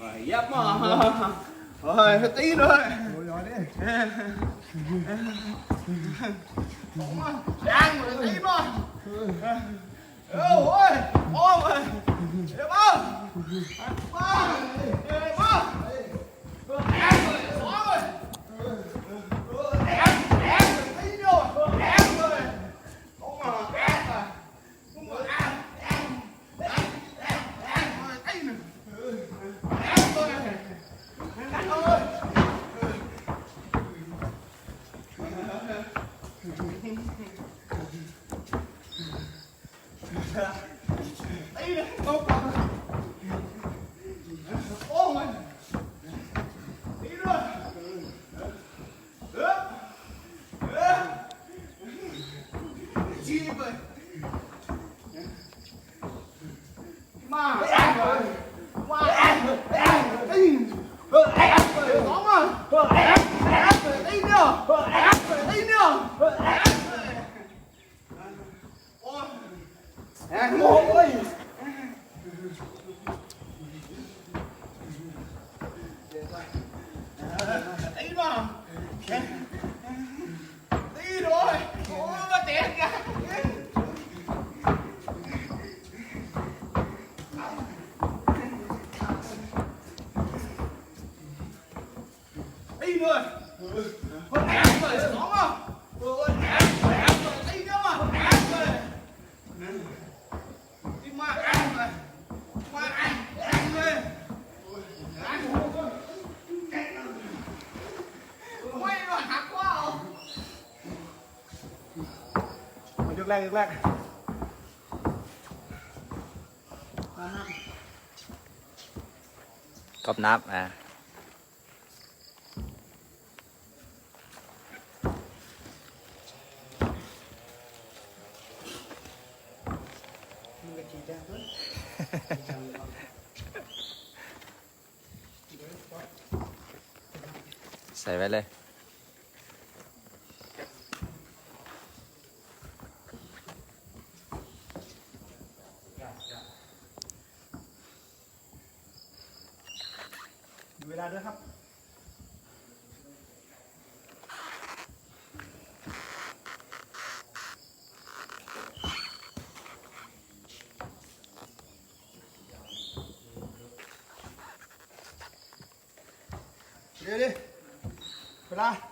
rồi giáp mà rồi hết tí nữa rồi đi. Đang rồi tí mà, ôi ôi ôi. Ba ba ba Hayır. Hoppa. แรกแรกก๊อบนับอ่ะใส่ไว้เลย 给的，回来。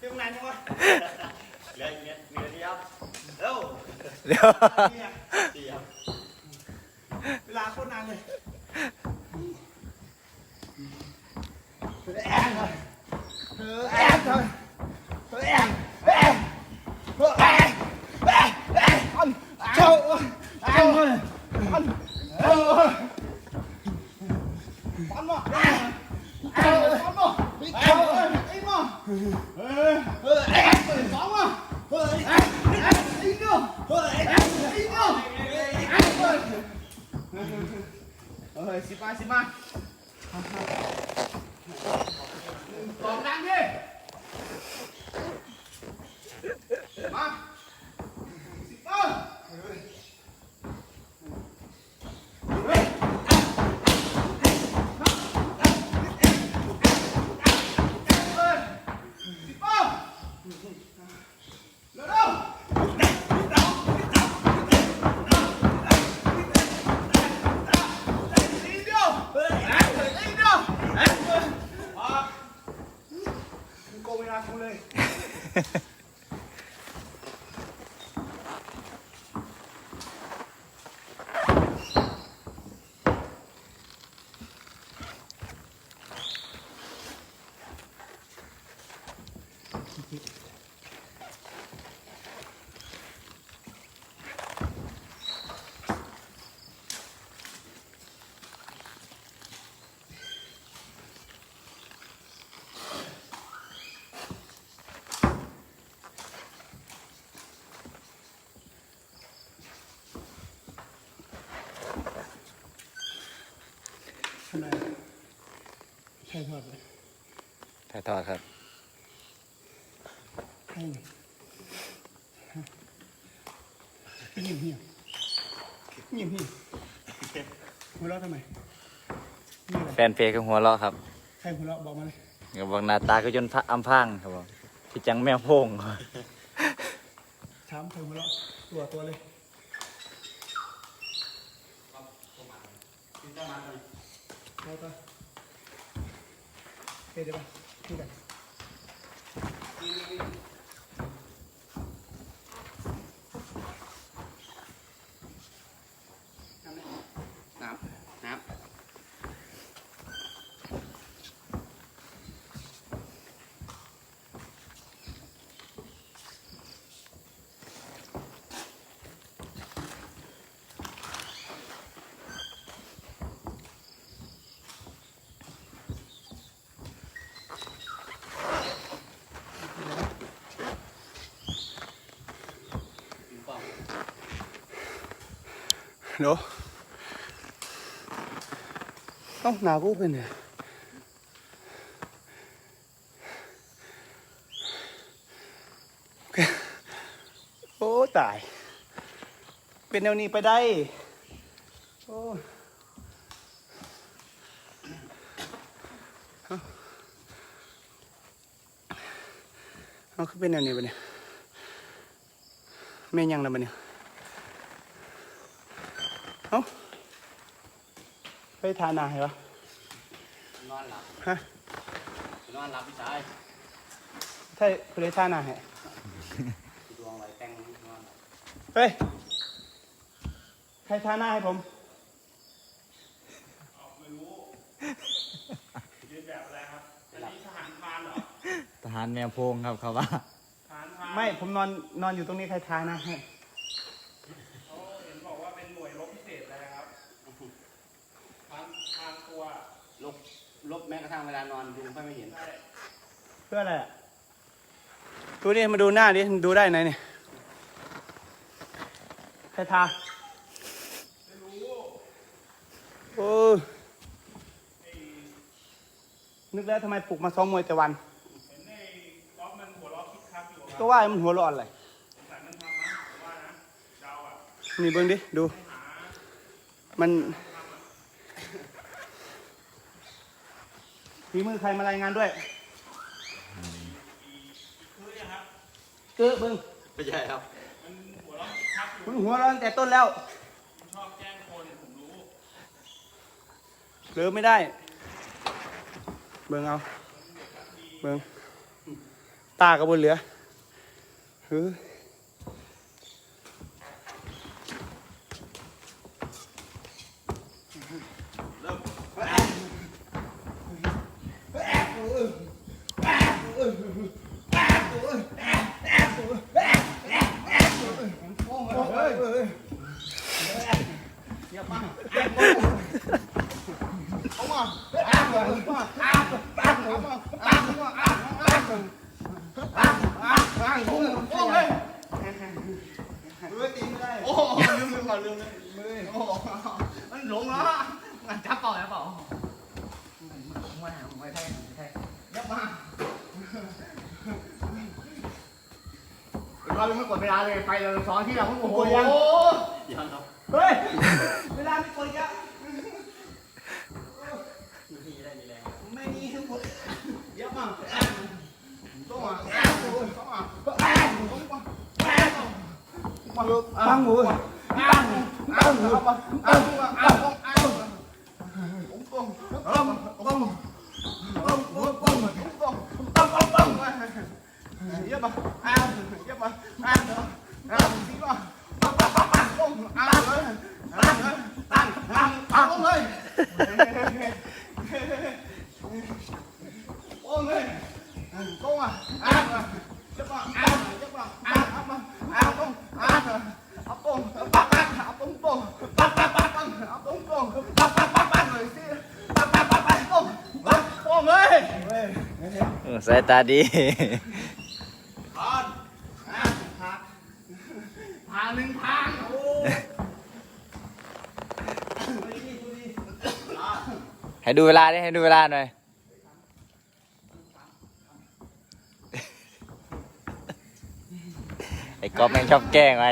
เรื่องไหนมึงวะเหลืออีกนี่ยเหลือที่ครับเร็วเดี๋ยวเนี่ยวเวลาโคตรนานเลยแอนเลยเออแอนเลยเออแอนแอนเออแอนแอนแอนอันเจ้าแอนเลยอันเออปันมาแอนแอนปันมาเจ้าไอ้มาเออเออแอนเลยสองมาเออแอนแอนไอ้เนาะเออแอนไอ้เนาะแอนเลย เฮ้ยสิมาสิมาตอบดังดิมาสิบเอ็ดเฮ้ยสิบเอ็ดเร็วๆ Indio! Indio! มึงโกงเวลากูเลย ทำไม ใช่ทอดเลยถ่ายทอดครับใช่เงียบเงียบเงียบเงียบหัวเราะทำไมนี่อะไรแฟนเพลงก็หัวเราะครับใครหัวเราะบอกมาเลยก็บอกหน้าตาก็จนพระอำพรางครับผมพี่จังแมวโพงถามใครหัวเราะตัวตัวเลยตัวตัว เฮ้ยเดี๋ยวไปนี่กัน น้ำน้ำ เดี๋ยวต้องหนากูเป็นเนี่ยโอเคโอ้ตาย เป็นแนวนี้ไปได้ โอ้เอาเอาคือเป็นแนวนี้ปเนี่ยแม่ยังแล้วปะเนี่ย เอ้าไปทานอาเหรอนอนหลับฮะนอนหลับพี่ชายใช่ไปเลยทานอาเหรอดวงไหลแต่งนอนหลับเฮ้ยใครทาหน้าให้ผมทหารแมวโพงครับเขาว่าไม่ผมนอนนอนอยู่ตรงนี้ใครทาหน้าให้ ลบแม้กระทั่งเวลานอนยุงก็ไม่เห็นเพื่ออะไรอะดูดิมาดูหน้าดิมันดูได้ไหนเนี่ยใครทาไม่รู้โอ้ยนึกแล้วทำไมปลุกมาซ้อมมวยแต่วันก็ว่ามันหัวร้อนอะไรนี่เบิ้งดิ ดู มัน ฝีมือใครมารายงานด้วยเกอเบิ้งไม่ใช่ครับคุณหัวเร้อนแต่ต้นแล้วเหลือไม่ได้ เบิ้งเอา เบิ้งตากับบนเหลือเฮ้ย โอ้ยโอ้ลืมลืมก่อนลืมเลยโอ้มันหลงแล้วงั้นจับเปล่าจับเปล่าไม่ไม่ใช่ไม่ใช่ยับมา เรายังไม่กดเวลาเลยไปเลยสองที่เราเพิ่งโอ้โหเฮ้ยเวลาไม่กดเยอะไม่มีทั้งหมดเยอะมากต้องมาต้อง มาต้องมาต้องมาตั้งมือเออสายตาดี ทางหนึ่งทางโอ้ ให้ดูเวลาดิให้ดูเวลาหน่อย ไอ้ก๊อฟแม่งชอบแกล้งไอ้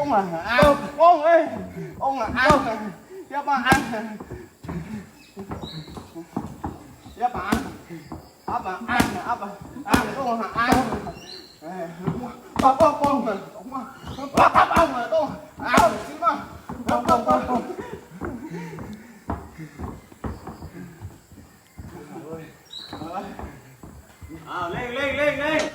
ông là ăn. Ông ơi. Ông là ăn. Giúp mà ăn. Giúp mà ăn. Ấp mà ăn ấp mà ăn. Ông dạ, là ăn. Ông ông ông à, ông à. ông à, ông dạ, là ông ăn. Chứ mà ông ông ông ông lên lên lên lên.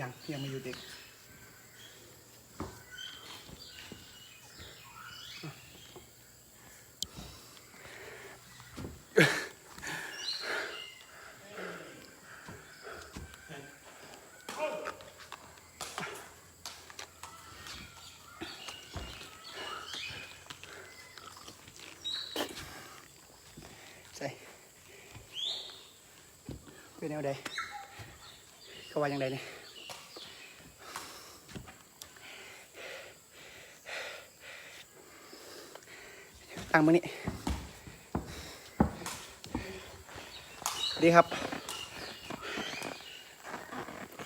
ยังยังไม่อยู่เด็กเป็นแนวใดเขาว่าอย่างไรเนี่ย ตั้งมือนี้ ดีครับ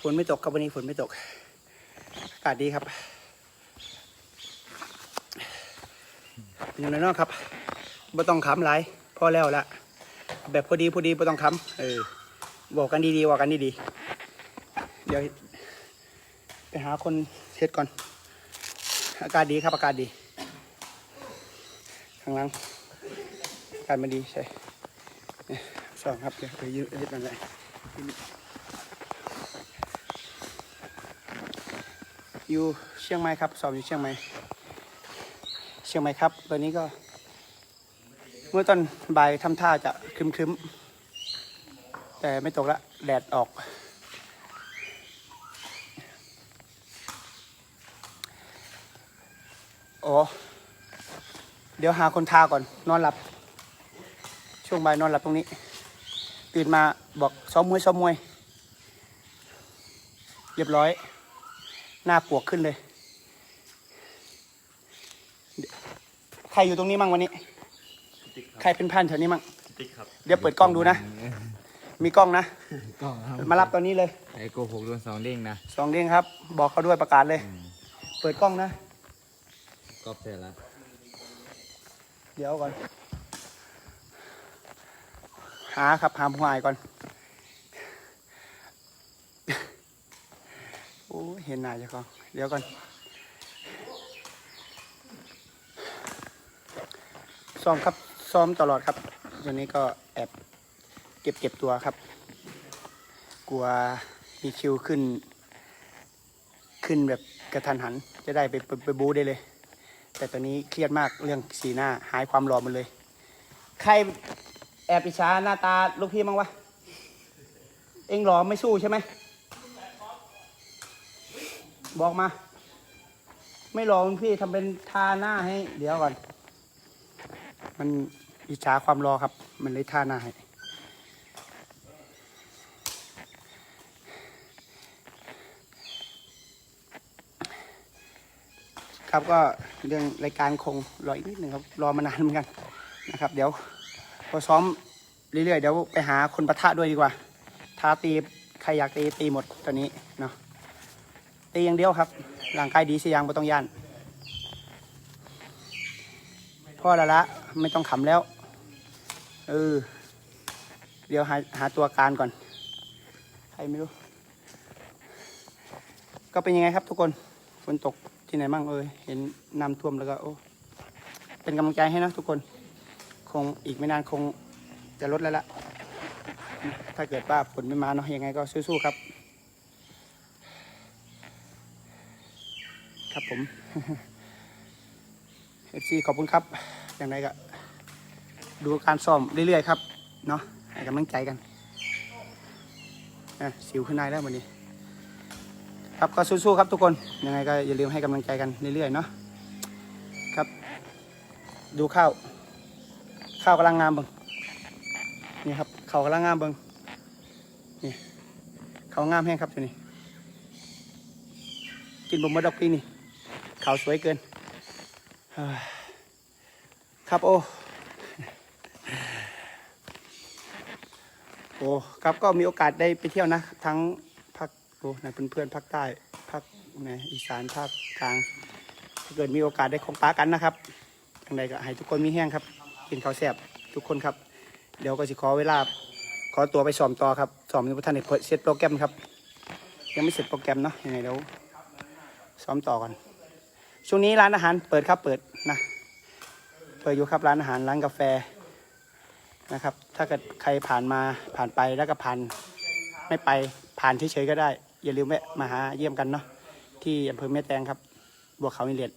ฝนไม่ตกครับวันนี้ฝนไม่ตก อากาศดีครับอย่างน้อยๆครับไม่ต้องขำหลายพอแล้วละแบบพอดีพอดีไม่ต้องขำเออบอกกันดีๆบอกกันดีๆเดี๋ยวไปหาคนเช็ดก่อน อากาศดีครับอากาศดี ข้างล่างอากาศมันดีใช่เนี่ยสองครับเดี๋ยวไปยืดยืดนั่นแหละอยู่เชียงใหม่ครับสอบอยู่เชียงใหม่เชียงใหม่ครับตอนนี้ก็ เมื่อตอนบ่ายทำท่าจะครึมๆ แต่ไม่ตกละแดดออก โอ้ เดี๋ยวหาคนทาก่อน นอนหลับ ช่วงบ่ายนอนหลับตรงนี้ ตื่นมาบอกซ้อมมวยซ้อมมวย เรียบร้อย หน้าปวกขึ้นเลย ใครอยู่ตรงนี้มั่งวันนี้ ใครเป็นพันแถวนี้มั่งติ๊กครับเดี๋ยวเปิดกล้องดูนะ มีกล้องนะ กล้องครับมารับตอนนี้เลยไอโกหกโดนสองเด้งนะสองเด้งครับ บอกเขาด้วยประกาศเลย เปิดกล้องนะก็เสร็จแล้ว เดี๋ยวก่อน หาครับหาผู้ายก่อน โอ้เห็นหน้าเจ้าของเดี๋ยวก่อน ซ้อมครับซ้อมตลอดครับตอนนี้ก็แอบเก็บเก็บตัวครับ กลัวมีคิวขึ้น ขึ้นแบบกระทันหัน จะได้ไปไปไปบูได้เลย แต่ตอนนี้เครียดมากเรื่องสีหน้าหายความหล่อหมันเลย ใครแอบอิจฉาหน้าตาลูกพี่มั้งวะ เองหล่อไม่สู้ใช่ไหม บอกมา ไม่หล่อมึงพี่ทำเป็นทาหน้าให้ เดี๋ยวก่อน มันอิจฉาความรอครับ มันเลยทาหน้าให้ ครับ ก็เรื่องรายการคงรออีกนิดหนึ่งครับรอมานานเหมือนกันนะครับ เดี๋ยวพอซ้อมเรื่อยๆเดี๋ยวไปหาคนปะทะด้วยดีกว่าท้าตีใครอยากตีตีหมดตอนนี้เนาะตีอย่างเดียวครับร่างกายดีสิยังไม่ต้องย่านพ่อละละไม่ต้องขำแล้วเออเดี๋ยวหาหาตัวการก่อนใครไม่รู้ ก็เป็นยังไงครับทุกคนฝนตก ที่ไหนบ้างเออเห็นน้ำท่วมแล้วก็โอ้เป็นกำลังใจให้นะทุกคน คงอีกไม่นานคงจะลดแล้วล่ะถ้าเกิดว่าฝนไม่มาเนาะยังไงก็สู้ๆครับ ครับผมเอฟซีขอบคุณครับ อย่างไรก็ ดูการซ้อมเรื่อยๆครับ เนาะให้กำลังใจกันอะสิวขึ้นนายแล้ววันนี้ ครับก็สู้ๆครับทุกคนยังไงก็อย่าลืมให้กำลังใจกันเรื่อยๆเนาะครับ ดูข้าว ข้าวกำลังงามเบิงนี่ครับเขากำลังงามเบิงนี่เขางามแห้งครับอยู่นี่กินบะมดดอกปีนี่เขาสวยเกินครับโอ้โอ้ครับก็มีโอกาสได้ไปเที่ยวนะทั้ง ภาคโอ้ในเพื่อนๆภาคใต้ภาคในอีสานภาคกลาง ถ้าเกิดมีโอกาสได้ของปากันนะครับอย่างไรก็ให้ทุกคนมีแห้งครับ กินข้าวแซ่บทุกคนครับ เดี๋ยวก็สิขอเวลา ขอตัวไปสอมต่อครับสอมในประธานเปิดเซตโปรแกรมครับ ยังไม่เสร็จโปรแกรมเนาะยังไงเดี๋ยวซ้อมต่อก่อนช่วงนี้ร้านอาหารเปิดครับเปิดนะเปิดอยู่ครับร้านอาหารร้านกาแฟนะครับ ถ้าเกิดใครผ่านมาผ่านไปแล้วก็ผ่านไม่ไปผ่านเฉยๆก็ได้ อย่าลืมแวะมาหาเยี่ยมกันเนาะที่อำเภอแม่แตงครับบัวขาอินเลียด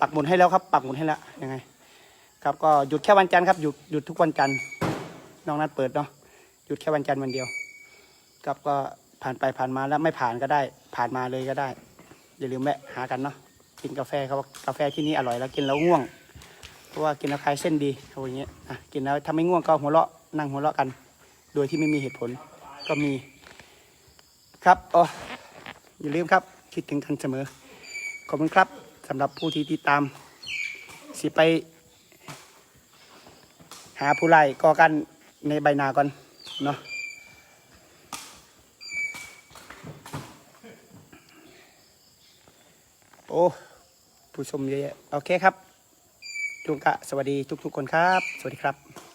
ปักหมุดให้แล้วครับ ปักหมุดให้แล้วยังไง ครับก็หยุดแค่วันจันทร์ครับหยุดหยุดทุกวันจันทร์น้องนัดเปิดเนาะหยุดแค่วันจันทร์วันเดียวครับก็ผ่านไปผ่านมาแล้วไม่ผ่านก็ได้ ผ่านมาเลยก็ได้ อย่าลืมแวะหากันเนาะกินกาแฟเขาบกาแฟที่นี่อร่อยแล้วกินแล้วง่วง เพราะว่ากินแล้วคลายเส้นดีอย่างเงี้ยอะกินแล้วถ้าไม่ง่วงก็หัวเราะนั่งหัวเราะกัน โดยที่ไม่มีเหตุผลก็มี ครับอ๋ออย่าลืมครับ คิดถึงกันเสมอ ขอบคุณครับสำหรับผู้ที่ติดตาม สิไป หาผู้ไล่ก่อกันในใบนาก่อน เนาะโอ้ผู้ชมเยอะแยะโอเคครับจุงกะ สวัสดีทุกๆคนครับ สวัสดีครับ